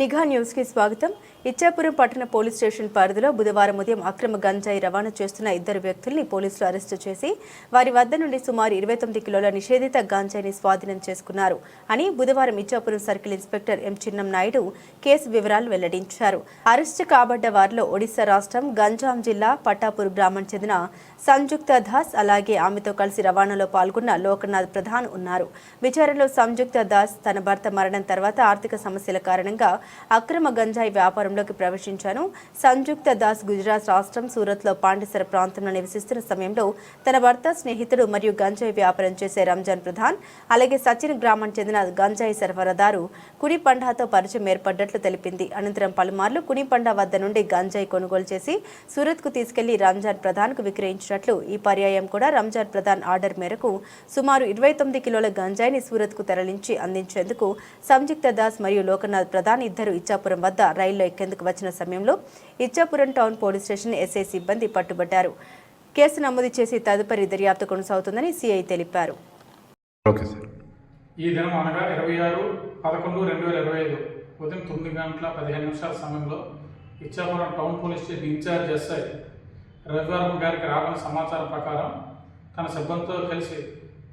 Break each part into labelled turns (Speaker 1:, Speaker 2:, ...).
Speaker 1: నిఘా న్యూస్కి స్వాగతం. ఇచ్చాపురం పట్టణ పోలీస్ స్టేషన్ పరిధిలో బుధవారం ఉదయం అక్రమ గంజాయి రవాణా చేస్తున్న ఇద్దరు వ్యక్తుల్ని పోలీసులు అరెస్టు చేసి వారి వద్ద నుండి సుమారు ఇరవై తొమ్మిది కిలోల నిషేధిత గంజాయిని స్వాధీనం చేసుకున్నారు అని బుధవారం Ichchapuram circle inspector M Chinnam Naidu case వివరాలు వెల్లడించారు. అరెస్టు కాబడ్డ వారిలో ఒడిశా రాష్ట్రం గంజాం జిల్లా పట్టాపూర్ గ్రామానికి చెందిన సంయుక్త దాస్ అలాగే ఆమెతో కలిసి రవాణాలో పాల్గొన్న లోకనాథ్ ప్రధాన్ ఉన్నారు. విచారణలో సంయుక్త దాస్ తన భర్త మరణం తర్వాత ఆర్థిక సమస్యల కారణంగా అక్రమ గంజాయి వ్యాపారంలోకి ప్రవేశించాను. సంయుక్త దాస్ గుజరాత్ రాష్ట్రం సూరత్లో పాండిసర ప్రాంతంలో నివసిస్తున్న సమయంలో తన భర్త స్నేహితుడు మరియు గంజాయి వ్యాపారం చేసే రంజాన్ ప్రధాన్ అలాగే సచిన్ గ్రామానికి చెందిన గంజాయి సరఫరాదారు కుడిపండాతో పరిచయం ఏర్పడ్డట్లు తెలిపింది. అనంతరం పలుమార్లు కుడిపండా వద్ద నుండి గంజాయి కొనుగోలు చేసి సూరత్కు తీసుకెళ్ళి రంజాన్ ప్రధాన్కు విక్రయించినట్లు ఈ పర్యాయం కూడా రంజాన్ ప్రధాన్ ఆర్డర్ మేరకు సుమారు ఇరవై తొమ్మిది కిలోల గంజాయిని సూరత్కు తరలించి అందించేందుకు సంయుక్త దాస్ మరియు లోకనాథ్ ప్రధాన్ ఇద్దరు ఇచ్చాపురం వద్ద రైల్లో ఎక్కేందుకు వచ్చిన సమయంలో Ichchapuram town police station SI సిబ్బంది పట్టుబట్టారు కేసు నమోదు చేసి తదుపరి దర్యాప్తు కొనసాగుతుందని సిఐ తెలిపారు.
Speaker 2: Okay sir.
Speaker 3: ఈ దినం అనగా ఇరవై ఆరు పదకొండు రెండు వేల ఇరవై ఐదు ఉదయం తొమ్మిది గంటల పదిహేను నిమిషాల సమయంలో Ichchapuram town police station incharge SI Ravivarma గారికి రాబడిన సమాచారం ప్రకారం తన సిబ్బందితో కలిసి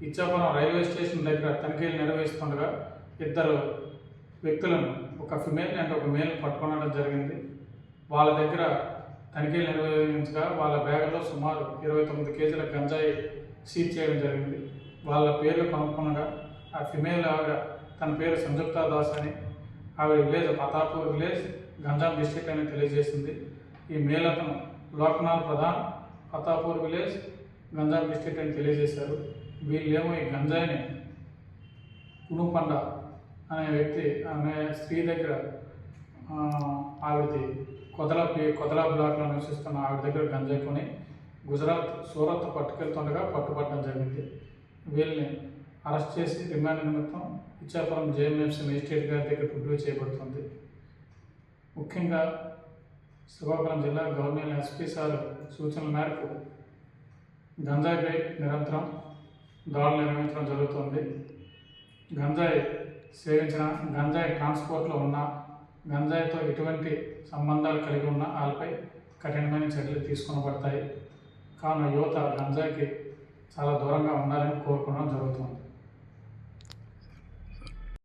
Speaker 3: ఇచ్చాపురం రైల్వే స్టేషన్ దగ్గర తనిఖీలు నిర్వహిస్తుండగా ఇద్దరు వ్యక్తులను ఒక ఫిమేల్ అండ్ ఒక మేల్ పట్టుకోవడం జరిగింది. వాళ్ళ దగ్గర తనిఖీలు నిర్వహించగా వాళ్ళ బ్యాగులో సుమారు ఇరవై తొమ్మిది కేజీల గంజాయి సీజ్ చేయడం జరిగింది. వాళ్ళ పేర్లు కనుక్కొనగా ఆ ఫిమేల్ ఆవిడ తన పేరు సంయుక్త దాస్ అని ఆవిడ village Patapur village Ganjam district అని తెలియజేసింది. ఈ మేల్ అతను లోక్నాథ్ ప్రధాన్ పతాపూర్ విలేజ్ గంజాం డిస్ట్రిక్ట్ అని తెలియజేశారు. వీళ్ళేమో ఈ గంజాయిని కునుపండ అనే వ్యక్తి ఆమె స్త్రీ దగ్గర ఆవిడది కొదల కొదల బ్లాక్లో నివసిస్తున్న ఆవిడ దగ్గర గంజాయి కొని గుజరాత్ సూరత్ పట్టుకెళ్తుండగా పట్టుబట్టడం జరిగింది. వీళ్ళని అరెస్ట్ చేసి రిమాండ్ నిమిత్తం ఇచ్చాపురం జేఎంఎఫ్సీ మేజిస్ట్రేట్ గారి దగ్గర రివ్యూ చేయబడుతుంది. ముఖ్యంగా శ్రీకాకుళం జిల్లా గవర్నమెంట్ ఎస్పీ సార్ సూచనల మేరకు గంజాయిపై నిరంతరం దాడులు నిర్వహించడం జరుగుతుంది. గంజాయి సేవించిన గంజాయి ట్రాన్స్పోర్ట్లో ఉన్న గంజాయితో ఎటువంటి సంబంధాలు కలిగి ఉన్న వాళ్ళపై కఠినమైన చర్యలు తీసుకొనబడతాయి. కావున యువత గంజాయికి చాలా దూరంగా ఉండాలని కోరుకోవడం జరుగుతుంది.